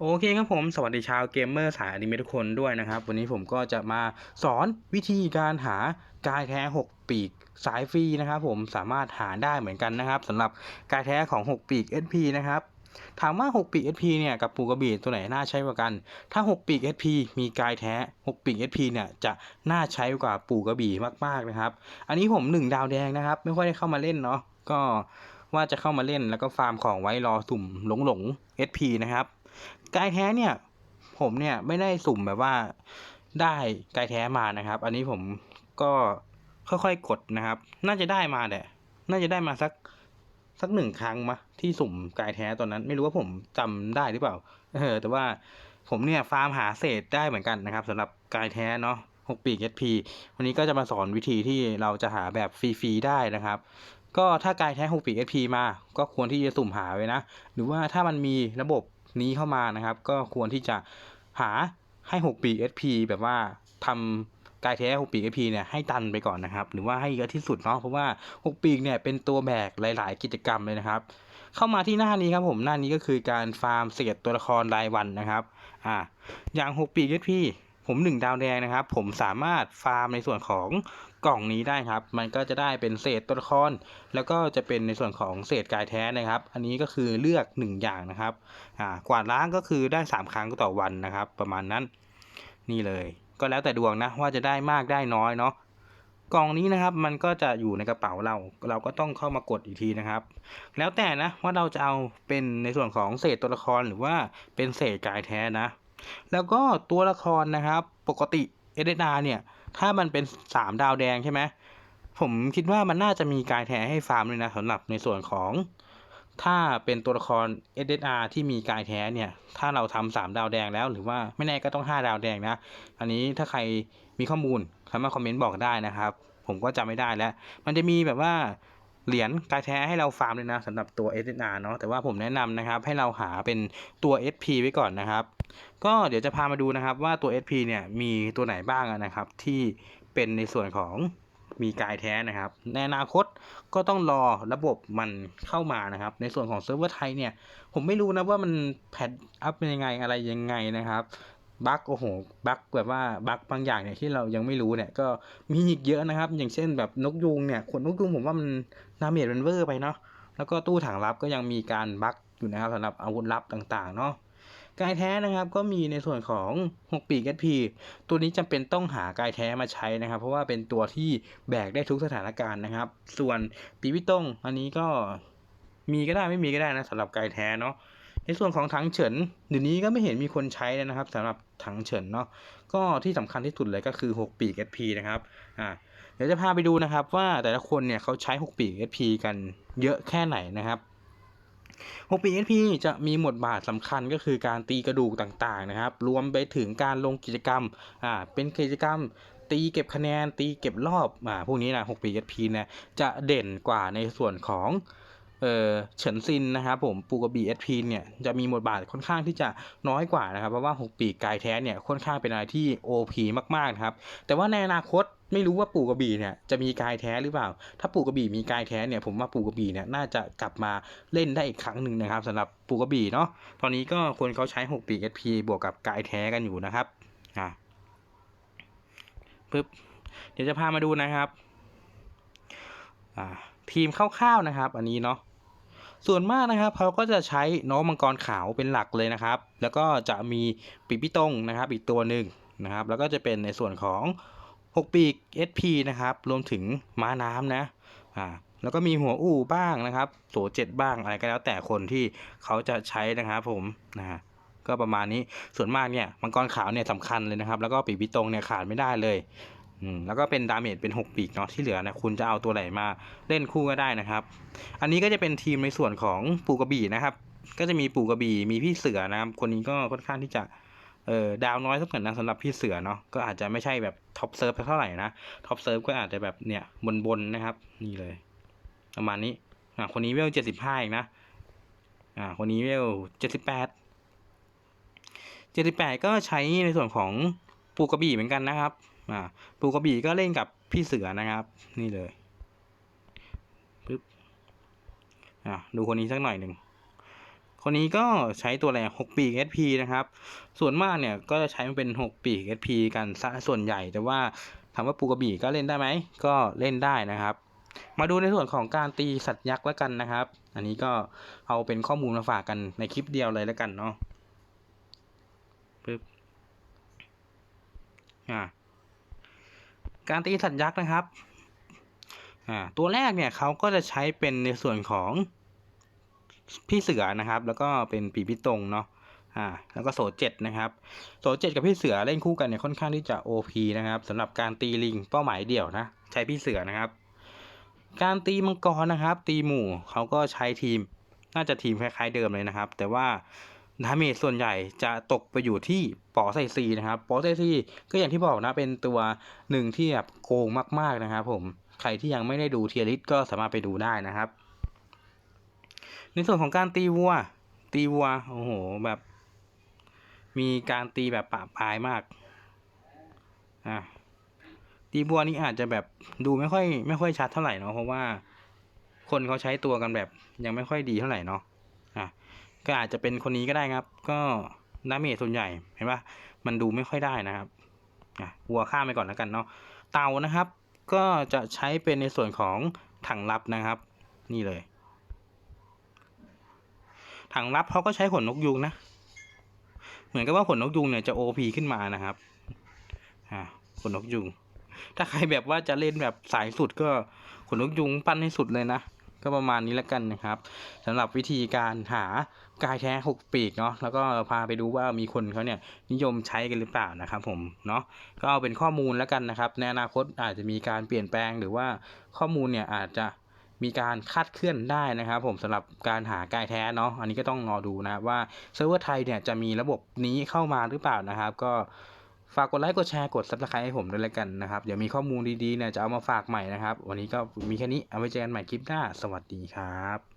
โอเคครับผมสวัสดีชาวเกมเมอร์สายอนิเมะทุกคนด้วยนะครับ วันนี้ผมก็จะมาสอนวิธีการหากายแท้ 6 ปีกสายฟรีนะครับผมสามารถหาได้เหมือนกันนะครับสำหรับกายแท้ของ 6 ปีก SP นะครับถามว่า 6 ปีก SP เนี่ยกับปูกระบี่ตัวไหนน่าใช้กว่ากัน ถ้า 6 ปีก SP มีกายแท้ 6 ปีก SP เนี่ยจะน่าใช้กว่าปูกระบี่มากๆนะครับ อันนี้ผม 1 ดาวแดงนะครับ ไม่ค่อยได้เข้ามาเล่นเนาะก็ว่าจะเข้ามาเล่นแล้วก็ฟาร์มของไว้รอสุ่มหลงหลง SP นะครับ กายแท้เนี่ย ผมเนี่ยไม่ได้สุ่มแบบว่าได้กายแท้มานะครับ อันนี้ผมก็ค่อยๆกดนะครับ น่าจะได้มาแหละน่าจะได้มาสักสักหนึ่งครั้งมะที่สุ่มกายแท้ตอนนั้น ไม่รู้ว่าผมจำได้หรือเปล่า เออ แต่ว่าผมเนี่ยฟาร์มหาเศษได้เหมือนกันนะครับสำหรับกายแท้เนาะหกปีก SP วันนี้ก็จะมาสอนวิธีที่เราจะหาแบบฟรีๆได้นะครับ ก็ถ้ากายแท้6ปีก SP มา ก็ควรที่จะสุ่มหาไว้นะ หรือว่าถ้ามันมีระบบ นี้เข้ามานะครับ ก็ควรที่จะหาให้ 6 ปี SP แบบว่าทำกายแท้ 6 ปี SP เนี่ยให้ตันไปก่อนนะครับ หรือว่าให้เยอะที่สุดเนาะเพราะว่า 6 ปีเนี่ยเป็นตัวแบกหลาย ๆ กิจกรรมเลยนะครับ เข้ามาที่หน้านี้ครับผมหน้านี้ก็คือการฟาร์มเศษตัวละครรายวันนะครับอ่าอย่าง 6 ปี SP ผมหนึ่งดาวแดงนะครับ ผมสามารถฟาร์มในส่วนของกล่องนี้ได้ครับ มันก็จะได้เป็นเศษตัวละคร แล้วก็จะเป็นในส่วนของเศษกายแท้นะครับ อันนี้ก็คือเลือก 1 อย่างนะครับ อ่ากวาดล้างก็คือได้ 3 ครั้งต่อวันนะครับ ประมาณนั้น นี่เลย ก็แล้วแต่ดวงนะว่าจะได้มากได้น้อยเนาะ กล่องนี้นะครับ มันก็จะอยู่ในกระเป๋าเรา เราก็ต้องเข้ามากดอีกทีนะครับ แล้วแต่นะว่าเราจะเอาเป็นในส่วนของเศษตัวละครหรือว่าเป็นเศษกายแท้นะ แล้วก็ตัวละครนะครับ ปกติเอเดนาเนี่ย ถ้ามันเป็น 3 ดาวแดงใช่ไหมผมคิดว่ามันน่าจะมีกายแท้ให้ฟาร์มเลยนะสำหรับในส่วนของ ถ้าเป็นตัวละคร SSR ที่มีกายแท้เนี่ย ถ้าเราทำสามดาวแดงแล้ว หรือว่าไม่แน่ก็ต้อง 5 ดาวแดงนะ อันนี้ถ้าใครมีข้อมูลสามารถคอมเมนต์บอกได้นะครับ ผมก็จำไม่ได้แล้ว มันจะมีแบบว่าเหรียญกายแท้ให้เราฟาร์มเลยนะสำหรับตัว SSR เนาะแต่ว่าผมแนะนำนะครับ ให้เราหาเป็นตัว SP ไว้ก่อนนะครับ ก็เดี๋ยวจะพามาดูนะครับว่าตัว SP เนี่ยมีตัวไหนบ้างนะครับ ที่เป็นในส่วนของมีกายแท้นะครับ ในอนาคตก็ต้องรอระบบมันเข้ามานะครับ ในส่วนของเซิร์ฟเวอร์ไทยเนี่ย ผมไม่รู้นะว่ามันแพทอัพเป็นยังไงอะไรยังไงนะครับบั๊กโอ้โหบั๊กแบบว่าบั๊กบางอย่างเนี่ยที่เรายังไม่รู้เนี่ยก็มีอีกเยอะนะครับ อย่างเช่นแบบนกยูงเนี่ยขนนกยูงผมว่ามันนาเมจมันเวอร์ไปเนาะแล้วก็ตู้ถังลับก็ยังมีการบั๊กอยู่นะครับสำหรับอาวุธลับต่างๆเนาะ กายแท้นะครับก็มีในส่วนของ 6 ปีก SP ตัวนี้จำเป็นต้องหากายแท้มาใช้นะครับ เพราะว่าเป็นตัวที่แบกได้ทุกสถานการณ์นะครับ ส่วนปีวิตงอันนี้ก็มีก็ได้ไม่มีก็ได้นะสำหรับกายแท้เนาะในส่วนของถังเฉินเดี๋ยวนี้ก็ไม่เห็นมีคนใช้แล้วนะครับสำหรับถังเฉินเนาะก็ที่สำคัญที่สุดเลยก็คือ 6 ปีก SP นะครับอ่าเดี๋ยวจะพาไปดูนะครับว่าแต่ละคนเนี่ยเขาใช้ 6 ปีก SP กันเยอะแค่ไหนนะครับ 6ปี SP จะมีบทบาทสำคัญก็คือการตีกระดูกต่างๆนะครับ รวมไปถึงการลงกิจกรรมอ่าเป็นกิจกรรมตีเก็บคะแนนตีเก็บรอบอ่าพวกนี้นะ6ปี SP เนี่ยจะเด่นกว่าในส่วนของ เอ่อเฉินซินนะครับผมปูกระบี่ SP เนี่ยจะมีบทบาทค่อนข้างที่จะน้อยกว่านะครับเพราะว่า 6 ปีกกายแท้เนี่ยค่อนข้างเป็นอะไรที่ OP มากๆนะครับแต่ว่าในอนาคตไม่รู้ว่าปู่กระบี่เนี่ยจะมีกายแท้หรือเปล่า ถ้าปู่กระบี่มีกายแท้เนี่ยผมว่าปู่กระบี่เนี่ยน่าจะกลับมาเล่นได้อีกครั้งหนึ่งนะครับสำหรับปู่กระบี่เนาะ ตอนนี้ก็คนเขาใช้ 6 ปี SP บวกกับกายแท้กันอยู่นะครับ อ่าปึ๊บ เดี๋ยวจะพามาดูนะครับ อ่า ทีมคร่าวๆนะครับ อันนี้เนาะ ส่วนมากนะครับเขาก็จะใช้น้องมังกรขาวเป็นหลักเลยนะครับ แล้วก็จะมีปีปิตงนะครับ อีกตัวหนึ่งนะครับ แล้วก็จะเป็นในส่วนของ 6 ปีก SP นะครับ รวมถึงม้าน้ำนะอ่าแล้วก็มีหัวอู่บ้างนะครับโสเจ็ดบ้างอะไรก็แล้วแต่คนที่เขาจะใช้นะครับผมนะฮะก็ประมาณนี้ส่วนมากเนี่ยมังกรขาวเนี่ยสำคัญเลยนะครับ แล้วก็ปีกปิตงเนี่ยขาดไม่ได้เลย อืมแล้วก็เป็นดาเมจเป็น 6 ปีกเนาะที่เหลือนะคุณจะเอาตัวไหนมาเล่นคู่ก็ได้นะครับ อันนี้ก็จะเป็นทีมในส่วนของปูกระบี่นะครับ ก็จะมีปูกระบี่มีพี่เสือนะครับ คนนี้ก็ค่อนข้างที่จะเออดาวน้อยสักหน่อยนะสำหรับพี่เสือเนาะก็อาจจะไม่ใช่แบบท็อปเซิร์ฟเท่าไหร่นะท็อปเซิร์ฟก็อาจจะแบบเนี่ยบนบนนะครับ นี่เลย ประมาณนี้อ่าคนนี้เวลเจ็ดสิบห้าอีกนะอ่าคนนี้เวลเจ็ดสิบแปดเจ็ดสิบแปดก็ใช้ในส่วนของปูกระบี่เหมือนกันนะครับ อ่าปูกระบี่ก็เล่นกับพี่เสือนะครับ นี่เลยปึ๊บอะดูคนนี้สักหน่อยหนึ่งคนนี้ก็ใช้ตัวแรง6ปีก SP นะครับ ส่วนมากเนี่ยก็จะใช้มันเป็น 6 ปีก SP กันซะส่วนใหญ่ แต่ว่าถามว่าปูกระบี่ก็เล่นได้ไหม ก็เล่นได้นะครับ มาดูในส่วนของการตีสัตว์ยักษ์แล้วกันนะครับ อันนี้ก็เอาเป็นข้อมูลมาฝากกันในคลิปเดียวเลยแล้วกันเนาะปึ๊บ อ่า การตีสัตว์ยักษ์นะครับตัวแรกเนี่ยเขาก็จะใช้เป็นในส่วนของพี่เสือนะครับ แล้วก็เป็นปีพิตรงเนาะอ่าแล้วก็โสเจ็ดนะครับโสเจ็ดกับพี่เสือเล่นคู่กันเนี่ยค่อนข้างที่จะ OP นะครับสำหรับการตีลิงเป้าหมายเดี่ยวนะใช้พี่เสือนะครับ การตีมังกรนะครับ ตีหมู่เขาก็ใช้ทีมน่าจะทีมคล้ายๆเดิมเลยนะครับ แต่ว่า ดาเมจส่วนใหญ่จะตกไปอยู่ที่ปอไซซีนะครับปอไซซีก็อย่างที่บอกนะเป็นตัวหนึ่งที่แบบโกงมากๆนะครับผมใครที่ยังไม่ได้ดูเทียริสก็สามารถไปดูได้นะครับ ในส่วนของการตีวัว ตีวัวโอ้โหแบบ มีการตีแบบปะปลายมากอะตีบัวนี่อาจจะแบบดูไม่ค่อยไม่ค่อยชัดเท่าไหร่เนาะเพราะว่า คนเขาใช้ตัวกันแบบยังไม่ค่อยดีเท่าไหร่เนาะ ก็อาจจะเป็นคนนี้ก็ได้ครับ ก็ดาเมจส่วนใหญ่เห็นปะมันดูไม่ค่อยได้นะครับอะวัวข้ามไปก่อนแล้วกันเนาะเตานะครับ ก็จะใช้เป็นในส่วนของถังลับนะครับ นี่เลย ถังลับเขาก็ใช้ขนนกยูงนะ เหมือนกับว่าขนนกยูงเนี่ยจะ OP ขึ้นมานะครับอ่าขนนกยูงถ้าใครแบบว่าจะเล่นแบบสายสุดก็ขนนกยุงปั้นให้สุดเลยนะ ก็ประมาณนี้แล้วกันนะครับสำหรับวิธีการหากายแท้หกปีกเนาะแล้วก็พาไปดูว่ามีคนเขาเนี่ยนิยมใช้กันหรือเปล่านะครับผมเนาะก็เอาเป็นข้อมูลแล้วกันนะครับ ในอนาคตอาจจะมีการเปลี่ยนแปลงหรือว่าข้อมูลเนี่ยอาจจะมีการคาดเคลื่อนได้นะครับ ผมสำหรับการหากายแท้เนาะอันนี้ก็ต้องรอดูนะว่าเซิร์ฟเวอร์ไทยเนี่ยจะมีระบบนี้เข้ามาหรือเปล่านะครับ ก็ ฝากกดไลค์กดแชร์กดซับสไครต์ให้ผมด้วยแล้วกันนะครับ เดี๋ยวมีข้อมูลดีๆเนี่ยจะเอามาฝากใหม่นะครับ วันนี้ก็มีแค่นี้เอาไว้เจอกันใหม่คลิปหน้า สวัสดีครับ